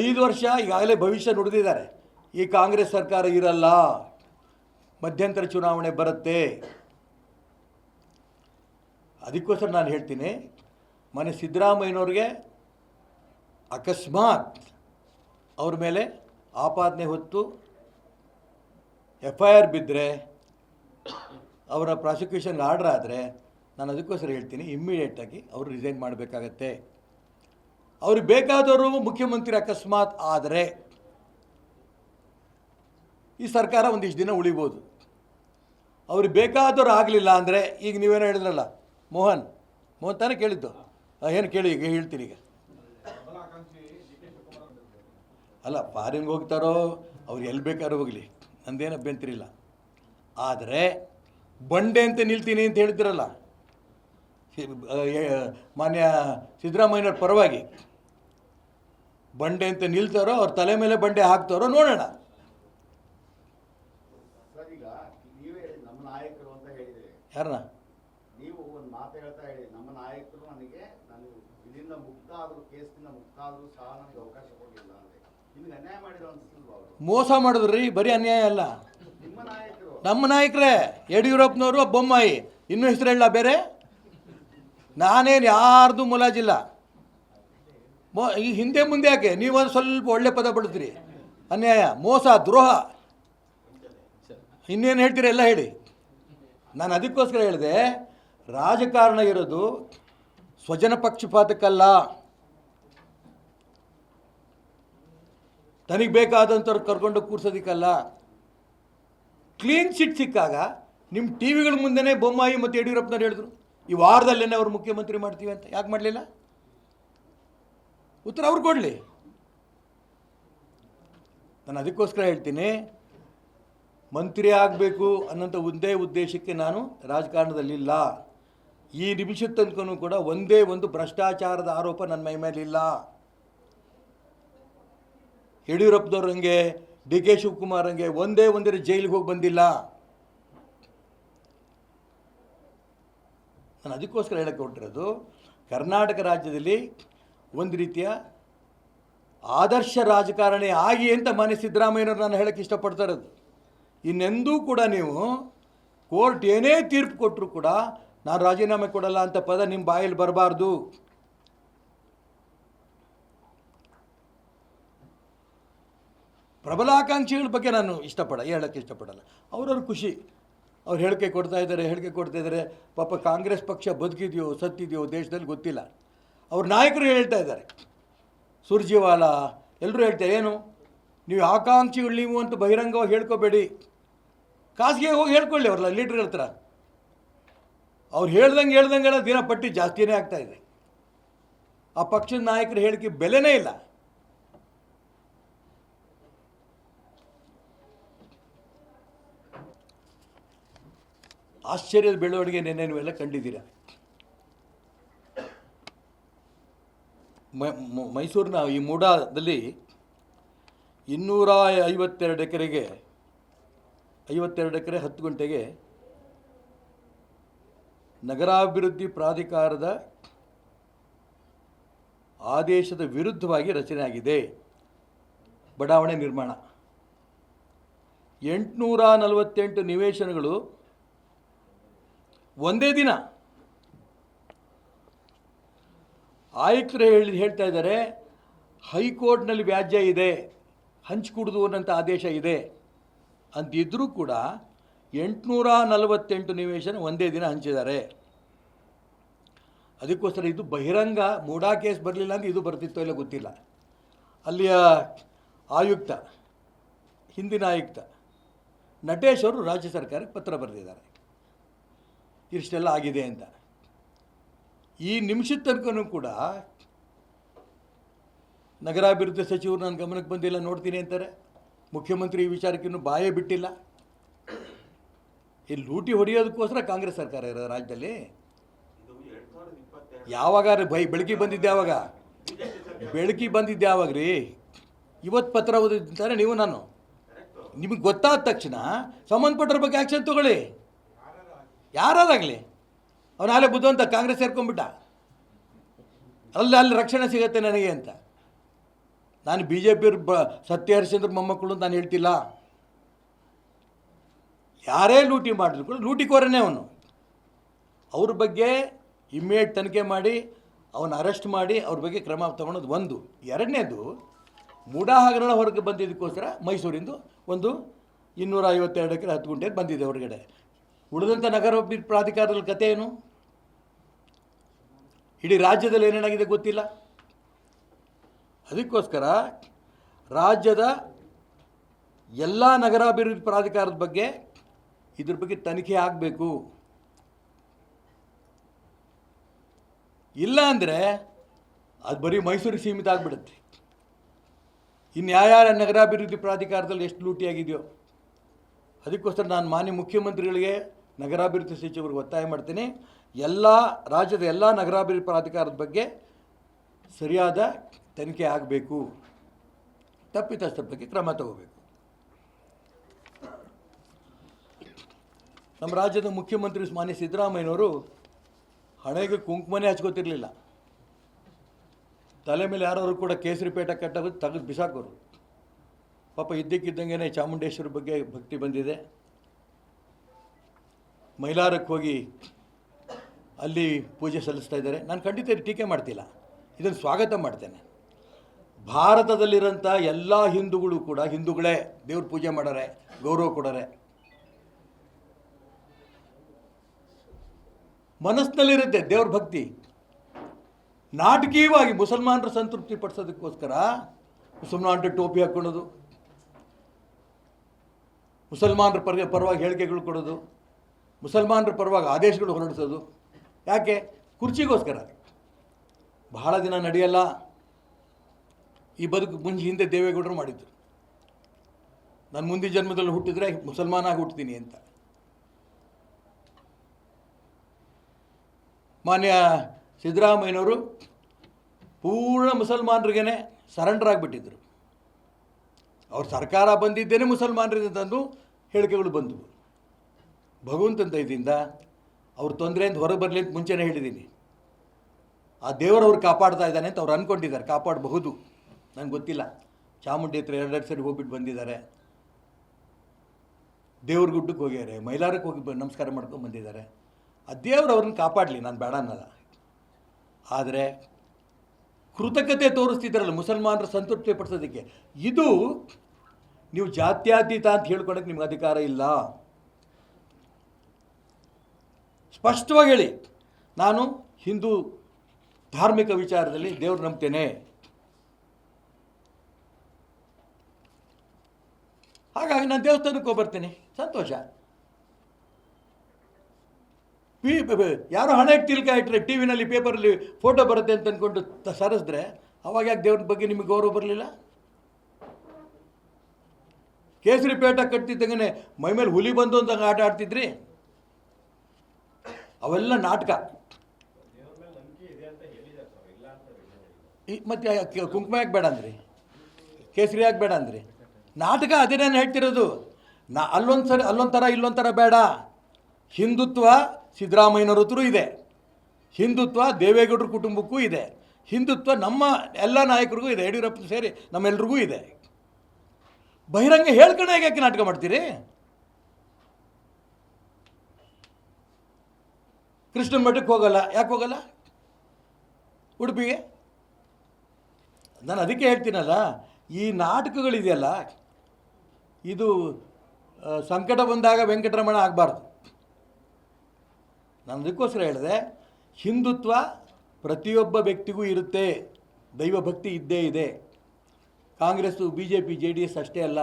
ಐದು ವರ್ಷ ಈಗಾಗಲೇ ಭವಿಷ್ಯ ನುಡಿದಿದ್ದಾರೆ. ಈ ಕಾಂಗ್ರೆಸ್ ಸರ್ಕಾರ ಇರಲ್ಲ. ಮಧ್ಯಂತರ ಚುನಾವಣೆ ಬರುತ್ತೆ. ಅದಕ್ಕೋಸ್ಕರ ನಾನು ಹೇಳ್ತೀನಿ, ಮನೆ ಸಿದ್ದರಾಮಯ್ಯನವ್ರಿಗೆ ಅಕಸ್ಮಾತ್ ಅವ್ರ ಮೇಲೆ ಆಪಾದನೆ ಹೊತ್ತು ಎಫ್ ಐ ಆರ್ ಬಿದ್ದರೆ ಅವರ ಪ್ರಾಸಿಕ್ಯೂಷನ್ ಆರ್ಡ್ರ್ ಆದರೆ, ನಾನು ಅದಕ್ಕೋಸ್ಕರ ಹೇಳ್ತೀನಿ ಇಮ್ಮಿಡಿಯೇಟಾಗಿ ಅವರು ರಿಸೈನ್ ಮಾಡಬೇಕಾಗತ್ತೆ. ಅವ್ರಿಗೆ ಬೇಕಾದವರು ಮುಖ್ಯಮಂತ್ರಿ ಅಕಸ್ಮಾತ್ ಆದರೆ ಈ ಸರ್ಕಾರ ಒಂದಿಷ್ಟು ದಿನ ಉಳಿಬೋದು. ಅವ್ರಿಗೆ ಬೇಕಾದವರು ಆಗಲಿಲ್ಲ ಅಂದರೆ ಈಗ ನೀವೇನೋ ಹೇಳಿದ್ರಲ್ಲ, ಮೋಹನ್ ಮೋಹನ್ ತಾನೇ ಕೇಳಿದ್ದು. ಏನು ಕೇಳಿ, ಈಗ ಹೇಳ್ತೀನಿ ಈಗ. ಅಲ್ಲ, ಫಾರಿನ್ಗೆ ಹೋಗ್ತಾರೋ, ಅವ್ರು ಎಲ್ಲಿ ಬೇಕಾದ್ರೂ ಹೋಗಲಿ, ನಂದೇನು ಅಭ್ಯಂತರ ಇಲ್ಲ. ಆದರೆ ಬಂಡೆ ಅಂತ ನಿಲ್ತೀನಿ ಅಂತ ಹೇಳ್ತಿರಲ್ಲ ಮಾನ್ಯ ಸಿದ್ದರಾಮಯ್ಯನವ್ರ ಪರವಾಗಿ ಬಂಡೆ ಅಂತ ನಿಲ್ತಾರೋ ಅವ್ರ ತಲೆ ಮೇಲೆ ಬಂಡೆ ಹಾಕ್ತಾರೋ ನೋಡೋಣ. ಯಾರನ್ನ ನೀವು ಒಂದು ಮಾತು ಹೇಳ್ತಾ ಹೇಳಿ ನಮ್ಮ ನಾಯಕರು ನನಗೆ ನಾನು ಇದರಿಂದ ಮುಕ್ತ ಆದ್ರು ಕೇಸ್ನಿಂದ ಮುಕ್ತ ಆದ್ರೂ ಸಹ ನನಗೆ ಅವಕಾಶ ಕೊಡಲಿಲ್ಲ ಅಂದ್ರೆ. ನಿಮ್ಗೆ ಅನ್ಯಾಯ ಮಾಡಿರೋ ಅನ್ಸಲ್ವಾ ಅವರು? ಮೋಸ ಮಾಡಿದ್ರಿ ಬರೀ ಅನ್ಯಾಯ ಅಲ್ಲ. ನಿಮ್ಮ ನಾಯಕರು. ನಮ್ಮ ನಾಯಕರೇ ಯಡಿಯೂರಪ್ಪನವರು ಬೊಮ್ಮಾಯಿ. ಇನ್ನೂ ಹೆಸರು ಹೇಳ ಬೇರೆ? ನಾನೇನು ಯಾರ್ದು ಮುಲಾಜಿಲ್ಲ. ಮೋ ಈ ಹಿಂದೆ ಮುಂದೆ ಯಾಕೆ? ನೀವೊಂದು ಸ್ವಲ್ಪ ಒಳ್ಳೆ ಪದ ಬಳಸ್ತೀರಿ. ಅನ್ಯಾಯ, ಮೋಸ, ದ್ರೋಹ. ಇನ್ನೇನು ಹೇಳ್ತೀರಿ ಎಲ್ಲ ಹೇಳಿ. ನಾನು ಅದಕ್ಕೋಸ್ಕರ ಹೇಳಿದೆ, ರಾಜಕಾರಣ ಇರೋದು ಸ್ವಜನ ಪಕ್ಷಪಾತಕ್ಕಲ್ಲ. ತನಗೆ ಬೇಕಾದಂಥವ್ರು ಕರ್ಕೊಂಡು ಕೂರ್ಸೋದಕ್ಕಲ್ಲ. ಕ್ಲೀನ್ ಚಿಟ್ ಸಿಕ್ಕಾಗ ನಿಮ್ಮ ಟಿ ವಿಗಳ ಮುಂದೆನೇ ಬೊಮ್ಮಾಯಿ ಮತ್ತು ಯಡಿಯೂರಪ್ಪನವ್ರು ಹೇಳಿದ್ರು. ಈ ವಾರದಲ್ಲೇನೆ ಅವರು ಮುಖ್ಯಮಂತ್ರಿ ಮಾಡ್ತೀವಿ ಅಂತ. ಯಾಕೆ ಮಾಡಲಿಲ್ಲ? ಉತ್ತರ ಅವ್ರು ಕೊಡಲಿ. ನಾನು ಅದಕ್ಕೋಸ್ಕರ ಹೇಳ್ತೀನಿ, ಮಂತ್ರಿ ಆಗಬೇಕು ಅನ್ನೋಂಥ ಒಂದೇ ಉದ್ದೇಶಕ್ಕೆ ನಾನು ರಾಜಕಾರಣದಲ್ಲಿಲ್ಲ. ಈ ನಿಮಿಷದ ತನಕನೂ ಕೂಡ ಒಂದೇ ಒಂದು ಭ್ರಷ್ಟಾಚಾರದ ಆರೋಪ ನನ್ನ ಮೈ ಮೇಲಿಲ್ಲ. ಯಡಿಯೂರಪ್ಪದವ್ರಂಗೆ ಡಿ ಕೆ ಶಿವಕುಮಾರ್ ಹಂಗೆ ಒಂದೇ ಒಂದಿರ ಜೈಲಿಗೆ ಹೋಗಿ ಬಂದಿಲ್ಲ. ನಾನು ಅದಕ್ಕೋಸ್ಕರ ಹೇಳಕ್ಕೆ ಹೊರಟಿರೋದು, ಕರ್ನಾಟಕ ರಾಜ್ಯದಲ್ಲಿ ಒಂದು ರೀತಿಯ ಆದರ್ಶ ರಾಜಕಾರಣಿ ಆಗಿ ಅಂತ ಮಾನ್ಯ ಸಿದ್ದರಾಮಯ್ಯನವ್ರು ನಾನು ಹೇಳಕ್ಕೆ ಇಷ್ಟಪಡ್ತಾ ಇರೋದು. ಇನ್ನೆಂದೂ ಕೂಡ ನೀವು ಕೋರ್ಟ್ ಏನೇ ತೀರ್ಪು ಕೊಟ್ಟರು ಕೂಡ ನಾನು ರಾಜೀನಾಮೆ ಕೊಡಲ್ಲ ಅಂತ ಪದ ನಿಮ್ಮ ಬಾಯಲ್ಲಿ ಬರಬಾರ್ದು. ಪ್ರಬಲಾಕಾಂಕ್ಷಿಗಳ ಬಗ್ಗೆ ನಾನು ಇಷ್ಟಪಡ ಹೇಳಕ್ಕೆ ಇಷ್ಟಪಡಲ್ಲ. ಅವ್ರವ್ರ ಖುಷಿ. ಅವ್ರು ಹೇಳಿಕೆ ಕೊಡ್ತಾ ಇದ್ದಾರೆ, ಹೇಳಿಕೆ ಕೊಡ್ತಾ ಇದ್ದಾರೆ. ಪಾಪ ಕಾಂಗ್ರೆಸ್ ಪಕ್ಷ ಬದುಕಿದೆಯೋ, ಸತ್ತಿದೆಯೋ ದೇಶದಲ್ಲಿ ಗೊತ್ತಿಲ್ಲ. ಅವ್ರ ನಾಯಕರು ಹೇಳ್ತಾ ಇದ್ದಾರೆ. ಸುರ್ಜಿವಾಲ ಎಲ್ಲರೂ ಹೇಳ್ತಾರೆ ಏನು? ನೀವು ಆಕಾಂಕ್ಷಿಗಳು ನೀವು ಅಂತ ಬಹಿರಂಗವಾಗಿ ಹೇಳ್ಕೋಬೇಡಿ. ಖಾಸಗಿ ಹೋಗಿ ಹೇಳ್ಕೊಳ್ಳಿ ಅವ್ರಲ್ಲ ಲೀಡ್ರ್ ಹತ್ರ. ಅವ್ರು ಹೇಳ್ದಂಗೆ ಹೇಳ್ದಂಗೆಲ್ಲ ದಿನ ಪಟ್ಟಿ ಜಾಸ್ತಿನೇ ಇದೆ. ಆ ಪಕ್ಷದ ನಾಯಕರು ಹೇಳಿಕೆ ಬೆಲೆನೇ ಇಲ್ಲ. ಆಶ್ಚರ್ಯದ ಬೆಳವಣಿಗೆ ನಿನ್ನೆ ನೀವೆಲ್ಲ ಕಂಡಿದ್ದೀರ ಮ- ಮ- ಮೈಸೂರಿನ ಈ ಮೂಡಾದಲ್ಲಿ ಇನ್ನೂರ ಐವತ್ತೆರಡು ಎಕರೆಗೆ, ಐವತ್ತೆರಡು ಎಕರೆ ಹತ್ತು ಗಂಟೆಗೆ ನಗರಾಭಿವೃದ್ಧಿ ಪ್ರಾಧಿಕಾರದ ಆದೇಶದ ವಿರುದ್ಧವಾಗಿ ರಚನೆಯಾಗಿದೆ ಬಡಾವಣೆ ನಿರ್ಮಾಣ. ಎಂಟುನೂರ ನಲವತ್ತೆಂಟು ನಿವೇಶನಗಳು ಒಂದೇ ದಿನ ಆಯುಕ್ತರು ಹೇಳಿ ಹೇಳ್ತಾ ಇದ್ದಾರೆ, ಹೈಕೋರ್ಟ್ನಲ್ಲಿ ವ್ಯಾಜ್ಯ ಇದೆ ಹಂಚ್ಕೂಡ್ದು ಅನ್ನೋಂಥ ಆದೇಶ ಇದೆ. ಅಂತಿದ್ದರೂ ಕೂಡ ಎಂಟುನೂರ ನಲವತ್ತೆಂಟು ನಿವೇಶನ ಒಂದೇ ದಿನ ಹಂಚಿದ್ದಾರೆ. ಅದಕ್ಕೋಸ್ಕರ ಇದು ಬಹಿರಂಗ, ಮೂಡಾ ಕೇಸ್ ಬರಲಿಲ್ಲ ಅಂದರೆ ಇದು ಬರ್ತಿತ್ತೋ ಇಲ್ಲ ಗೊತ್ತಿಲ್ಲ. ಅಲ್ಲಿಯ ಆಯುಕ್ತ, ಹಿಂದಿನ ಆಯುಕ್ತ ನಟೇಶ್ ಅವರು ರಾಜ್ಯ ಸರ್ಕಾರಕ್ಕೆ ಪತ್ರ ಬರೆದಿದ್ದಾರೆ. ಇಷ್ಟೆಲ್ಲ ಆಗಿದೆ ಅಂತ. ಈ ನಿಮಿಷದ ತನಕನೂ ಕೂಡ ನಗರಾಭಿವೃದ್ಧಿ ಸಚಿವರು ನನ್ನ ಗಮನಕ್ಕೆ ಬಂದಿಲ್ಲ, ನೋಡ್ತೀನಿ ಅಂತಾರೆ. ಮುಖ್ಯಮಂತ್ರಿ ಈ ವಿಚಾರಕ್ಕಿನ್ನೂ ಬಾಯೇ ಬಿಟ್ಟಿಲ್ಲ. ಈ ಲೂಟಿ ಹೊಡೆಯೋದಕ್ಕೋಸ್ಕರ ಕಾಂಗ್ರೆಸ್ ಸರ್ಕಾರ ಇರೋ ರಾಜ್ಯದಲ್ಲಿ. ಯಾವಾಗ ಬೈ, ಬೆಳಕಿ ಬಂದಿದ್ದೆ ಯಾವಾಗ? ಬೆಳಕಿ ಬಂದಿದ್ದೆ ಯಾವಾಗ ರೀ? ಇವತ್ತು ಪತ್ರ ಓದಿದ್ದಾರೆ ನೀವು ನಾನು. ನಿಮಗೆ ಗೊತ್ತಾದ ತಕ್ಷಣ ಸಂಬಂಧಪಟ್ಟರ ಬಗ್ಗೆ ಆ್ಯಕ್ಷನ್ ತಗೊಳ್ಳಿ. ಯಾರಾದಾಗಲಿ. ಅವನು ಬುದ್ಧಿವಂತ ಕಾಂಗ್ರೆಸ್ ಸೇರ್ಕೊಂಡ್ಬಿಟ್ಟ. ಅಲ್ಲಿ ಅಲ್ಲಿ ರಕ್ಷಣೆ ಸಿಗುತ್ತೆ ನನಗೆ ಅಂತ. ನಾನು ಬಿ ಜೆ ಪಿಯವ್ರ ಬ ಸತ್ಯ ಹರಿಶ್ಚಂದ್ರ ಮೊಮ್ಮಕ್ಕಳು ನಾನು ಹೇಳ್ತಿಲ್ಲ. ಯಾರೇ ಲೂಟಿ ಮಾಡಿದ್ರು ಕೂಡ ಲೂಟಿಕೋರನೇ ಅವನು. ಅವ್ರ ಬಗ್ಗೆ ಇಮ್ಮಿಡಿಯೇಟ್ ತನಿಖೆ ಮಾಡಿ, ಅವನ ಅರೆಸ್ಟ್ ಮಾಡಿ, ಅವ್ರ ಬಗ್ಗೆ ಕ್ರಮ ತಗೊಳೋದು ಒಂದು. ಎರಡನೇದು ಹಗರಣ ಹೊರಗೆ ಬಂದಿದ್ದಕ್ಕೋಸ್ಕರ ಮೈಸೂರಿಂದು ಒಂದು ಇನ್ನೂರ ಐವತ್ತೆರಡಕ್ಕೆ ಹತ್ತು ಗುಂಟೆ ಬಂದಿದೆ ಹೊರಗಡೆ. ಉಳಿದಂಥ ನಗರ ಪ್ರಾಧಿಕಾರದಲ್ಲಿ ಕತೆ ಏನು? ಇಡೀ ರಾಜ್ಯದಲ್ಲಿ ಏನೇನಾಗಿದೆ ಗೊತ್ತಿಲ್ಲ. ಅದಕ್ಕೋಸ್ಕರ ರಾಜ್ಯದ ಎಲ್ಲ ನಗರಾಭಿವೃದ್ಧಿ ಪ್ರಾಧಿಕಾರದ ಬಗ್ಗೆ ಇದ್ರ ಬಗ್ಗೆ ತನಿಖೆ ಆಗಬೇಕು. ಇಲ್ಲ ಅಂದರೆ ಅದು ಬರೀ ಮೈಸೂರಿಗೆ ಸೀಮಿತ ಆಗಿಬಿಡುತ್ತೆ. ಇನ್ನು ಯಾರ್ಯಾರ ನಗರಾಭಿವೃದ್ಧಿ ಪ್ರಾಧಿಕಾರದಲ್ಲಿ ಎಷ್ಟು ಲೂಟಿಯಾಗಿದೆಯೋ. ಅದಕ್ಕೋಸ್ಕರ ನಾನು ಮಾನ್ಯ ಮುಖ್ಯಮಂತ್ರಿಗಳಿಗೆ ನಗರಾಭಿವೃದ್ಧಿ ಸಚಿವರಿಗೆ ಒತ್ತಾಯ ಮಾಡ್ತೀನಿ. ಎಲ್ಲ ರಾಜ್ಯದ ಎಲ್ಲ ನಗರಾಭಿವೃದ್ಧಿ ಪ್ರಾಧಿಕಾರದ ಬಗ್ಗೆ ಸರಿಯಾದ ತನಿಖೆ ಆಗಬೇಕು. ತಪ್ಪಿತಸ್ಥರ ಬಗ್ಗೆ ಕ್ರಮ ತಗೋಬೇಕು. ನಮ್ಮ ರಾಜ್ಯದ ಮುಖ್ಯಮಂತ್ರಿ ಮಾನ್ಯ ಸಿದ್ದರಾಮಯ್ಯನವರು ಹಣೆಗೆ ಕುಂಕುಮನೇ ಹಚ್ಕೋತಿರ್ಲಿಲ್ಲ. ತಲೆ ಮೇಲೆ ಯಾರಾದರೂ ಕೂಡ ಕೇಸರಿ ಪೇಟ ಕಟ್ಟಾಗ ತೆಗೆದು ಬಿಸಾಕೋರು. ಪಾಪ ಇದ್ದಕ್ಕಿದ್ದಂಗೆ ಚಾಮುಂಡೇಶ್ವರಿ ಬಗ್ಗೆ ಭಕ್ತಿ ಬಂದಿದೆ. ಮೈಲಾರಕ್ಕೆ ಹೋಗಿ ಅಲ್ಲಿ ಪೂಜೆ ಸಲ್ಲಿಸ್ತಾ ಇದ್ದಾರೆ. ನಾನು ಖಂಡಿತ ಟೀಕೆ ಮಾಡ್ತಿಲ್ಲ. ಇದನ್ನು ಸ್ವಾಗತ ಮಾಡ್ತೇನೆ. ಭಾರತದಲ್ಲಿರೋಂಥ ಎಲ್ಲ ಹಿಂದೂಗಳು ಕೂಡ, ಹಿಂದೂಗಳೇ ದೇವ್ರ ಪೂಜೆ ಮಾಡೋರೆ, ಗೌರವ ಕೊಡಾರೆ. ಮನಸ್ಸಿನಲ್ಲಿರುತ್ತೆ ದೇವ್ರ ಭಕ್ತಿ. ನಾಟಕೀಯವಾಗಿ ಮುಸಲ್ಮಾನರ ಸಂತೃಪ್ತಿ ಪಡಿಸೋದಕ್ಕೋಸ್ಕರ ಮುಸಲ್ಮಾನರ ಟೋಪಿ ಹಾಕ್ಕೊಳ್ಳೋದು, ಮುಸಲ್ಮಾನರ ಪರ ಪರವಾಗಿ ಹೇಳಿಕೆಗಳು ಕೊಡೋದು ಮುಸಲ್ಮಾನರ ಪರವಾಗಿ ಆದೇಶಗಳು ಹೊರಡಿಸೋದು. ಯಾಕೆ? ಕುರ್ಚಿಗೋಸ್ಕರ. ಬಹಳ ದಿನ ನಡೆಯಲ್ಲ. ಈ ಬದುಕು ಮುಂಜಿ ಹಿಂದೆ ದೇವೇಗೌಡರು ಮಾಡಿದ್ರು. ನಾನು ಮುಂದಿನ ಜನ್ಮದಲ್ಲಿ ಹುಟ್ಟಿದ್ರೆ ಮುಸಲ್ಮಾನ ಆಗಿ ಹುಟ್ತೀನಿ ಅಂತ. ಮಾನ್ಯ ಸಿದ್ದರಾಮಯ್ಯನವರು ಪೂರ್ಣ ಮುಸಲ್ಮಾನರಿಗೇ ಸರೆಂಡರ್ ಆಗಿಬಿಟ್ಟಿದ್ದರು ಅವ್ರ ಸರ್ಕಾರ ಬಂದಿದ್ದೇನೆ ಮುಸಲ್ಮಾನರಿಂದ ತಂದು, ಹೇಳಿಕೆಗಳು ಬಂದವು. ಭಗವಂತನ ದಯದಿಂದ ಅವ್ರ ತೊಂದರೆಯಿಂದ ಹೊರಗೆ ಬರಲಿ ಅಂತ ಮುಂಚೆನೇ ಹೇಳಿದ್ದೀನಿ ಆ ದೇವರು ಅವ್ರು ಕಾಪಾಡ್ತಾ ಇದ್ದಾನೆ ಅಂತ ಅವ್ರು ಅಂದ್ಕೊಂಡಿದ್ದಾರೆ ಕಾಪಾಡಬಹುದು. ನನಗೆ ಗೊತ್ತಿಲ್ಲ. ಚಾಮುಂಡಿ ಹತ್ರ ಎರಡೆರಡು ಸರಿ ಹೋಗ್ಬಿಟ್ಟು ಬಂದಿದ್ದಾರೆ. ದೇವ್ರ ಗುಡ್ಡಕ್ಕೆ ಹೋಗ್ಯಾರೆ, ಮೈಲಾರಕ್ಕೆ ಹೋಗಿ ನಮಸ್ಕಾರ ಮಾಡ್ಕೊಂಡು ಬಂದಿದ್ದಾರೆ. ಆ ದೇವ್ರು ಅವ್ರನ್ನ ಕಾಪಾಡಲಿ, ನಾನು ಬೇಡ ಅನ್ನಲ್ಲ. ಆದರೆ ಕೃತಜ್ಞತೆ ತೋರಿಸ್ತಿದ್ದಾರಲ್ಲ ಮುಸಲ್ಮಾನರ ಸಂತೃಪ್ತಿ ಪಡಿಸೋದಕ್ಕೆ ಇದು ನೀವು ಜಾತ್ಯಾತೀತ ಅಂತ ಹೇಳ್ಕೊಳಕ್ಕೆ ನಿಮ್ಗೆ ಅಧಿಕಾರ ಇಲ್ಲ. ಸ್ಪಷ್ಟವಾಗಿ ಹೇಳಿ. ನಾನು ಹಿಂದೂ ಧಾರ್ಮಿಕ ವಿಚಾರದಲ್ಲಿ ದೇವ್ರು ನಂಬ್ತೇನೆ. ಹಾಗಾಗಿ ನಾನು ದೇವಸ್ಥಾನಕ್ಕೆ ಹೋಗ್ಬರ್ತೇನೆ. ಸಂತೋಷ. ಪಿ ಯಾರೋ ಹಣ ತಿಲ್ಕ ಇಟ್ಟರೆ ಟಿ ವಿನಲ್ಲಿ ಪೇಪರಲ್ಲಿ ಫೋಟೋ ಬರುತ್ತೆ ಅಂತ ಅಂದ್ಕೊಂಡು ಸರಿಸಿದ್ರೆ ಅವಾಗ ಯಾಕೆ ದೇವ್ರ ಬಗ್ಗೆ ನಿಮಗೆ ಗೌರವ ಬರಲಿಲ್ಲ? ಕೇಸರಿ ಪೇಟ ಕಟ್ತಿದ್ದಂಗೆ ಮೈ ಮೇಲೆ ಹುಲಿ ಬಂದು ಅಂತ ಆಟ ಆಡ್ತಿದ್ರಿ? ಅವೆಲ್ಲ ನಾಟಕ. ಈ- ಮತ್ತೆ ಕುಂಕುಮ ಯಾಕೆ ಬೇಡ ಅಂದ್ರಿ? ಕೇಸರಿ ಯಾಕೆ ಬೇಡ ಅಂದ್ರಿ? ನಾಟಕ ಅದೇ ನಾನು ಹೇಳ್ತಿರೋದು? ನಾ ಅಲ್ಲೊಂದು ಸರಿ ಅಲ್ಲೊಂದು ಥರ ಇಲ್ಲೊಂದು ಥರ ಬೇಡ. ಹಿಂದುತ್ವ ಸಿದ್ದರಾಮಯ್ಯನವ್ರ ಇದೆ. ಹಿಂದುತ್ವ ದೇವೇಗೌಡರ ಕುಟುಂಬಕ್ಕೂ ಇದೆ. ಹಿಂದುತ್ವ ನಮ್ಮ ಎಲ್ಲ ನಾಯಕರಿಗೂ ಇದೆ. ಯಡಿಯೂರಪ್ಪ ಸೇರಿ ನಮ್ಮೆಲ್ರಿಗೂ ಇದೆ. ಬಹಿರಂಗ ಹೇಳ್ಕೊಂಡು ಹೇಗೆ ನಾಟಕ ಮಾಡ್ತೀರಿ? ಕೃಷ್ಣನ ಮಠಕ್ಕೆ ಹೋಗಲ್ಲ. ಯಾಕೆ ಹೋಗಲ್ಲ? ಉಡುಪಿಗೆ? ನಾನು ಅದಕ್ಕೆ ಹೇಳ್ತೀನಲ್ಲ, ಈ ನಾಟಕಗಳಿದೆಯಲ್ಲ, ಇದು ಸಂಕಟ ಬಂದಾಗ ವೆಂಕಟರಮಣ ಆಗಬಾರ್ದು. ನಾನು ಅದಕ್ಕೋಸ್ಕರ ಹೇಳಿದೆ, ಹಿಂದುತ್ವ ಪ್ರತಿಯೊಬ್ಬ ವ್ಯಕ್ತಿಗೂ ಇರುತ್ತೆ. ದೈವ ಭಕ್ತಿ ಇದ್ದೇ ಇದೆ. Congress B J P J D S ಅಷ್ಟೇ ಅಲ್ಲ.